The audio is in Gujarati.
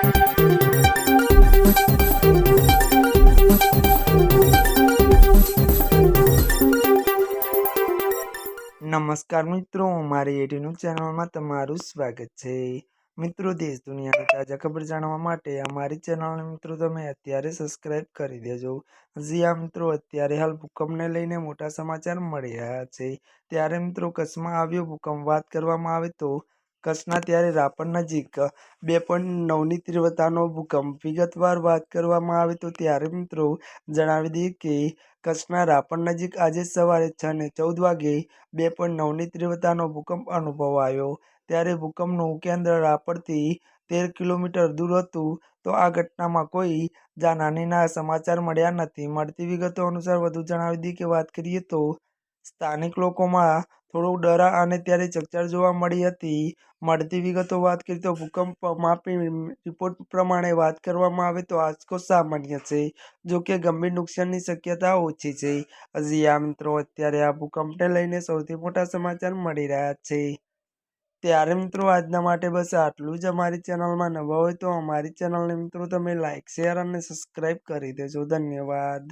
નમસ્કાર મિત્રો, મારી એટીનું ચેનલમાં તમારું સ્વાગત છે. મિત્રો, દેશ દુનિયાની તાજા ખબર જાણવા માટે અમારી ચેનલને મિત્રો તમે અત્યારે સબસ્ક્રાઇબ કરી દેજો. હજી આ મિત્રો, અત્યારે હાલ ભૂકંપને લઈને મોટા સમાચાર મળી રહ્યા છે. ત્યારે મિત્રો, કચ્છમાં આવ્યો ભૂકંપ વાત કરવામાં આવે તો કચ્છના ત્યારે રાપર નજીક બે પોઈન્ટ નવની તીવ્રતાનો ભૂકંપ. વિગતવાર વાત કરવામાં આવે તો ત્યારે મિત્રો જણાવી દઈએ કે કચ્છના રાપર નજીક આજે સવારે છ ને ચૌદ વાગે બે પોઈન્ટ નવની તીવ્રતાનો ભૂકંપ અનુભવાયો. ત્યારે ભૂકંપનું કેન્દ્ર રાપરથી તેર કિલોમીટર દૂર હતું. તો આ ઘટનામાં કોઈ જાનહાનિના સમાચાર મળ્યા નથી. મળતી વિગતો અનુસાર વધુ જણાવી દઈએ કે વાત કરીએ તો સ્થાનિક લોકોમાં થોડો ડર અને ત્યારે ચકચાર જોવા મળી હતી. મળતી વિગતો વાત કરીએ તો ભૂકંપ માપી રિપોર્ટ પ્રમાણે વાત કરવામાં આવે તો આંચકો સામાન્ય છે, જો કે ગંભીર નુકસાનની શક્યતા ઓછી છે. હજી આ મિત્રો, અત્યારે આ ભૂકંપને લઈને સૌથી મોટા સમાચાર મળી રહ્યા છે. ત્યારે, મિત્રો, આજના માટે બસ આટલું જ. અમારી ચેનલમાં નવા હોય તો અમારી ચેનલને, મિત્રો, તમે લાઇક શેર અને સબસ્ક્રાઈબ કરી દેજો. ધન્યવાદ.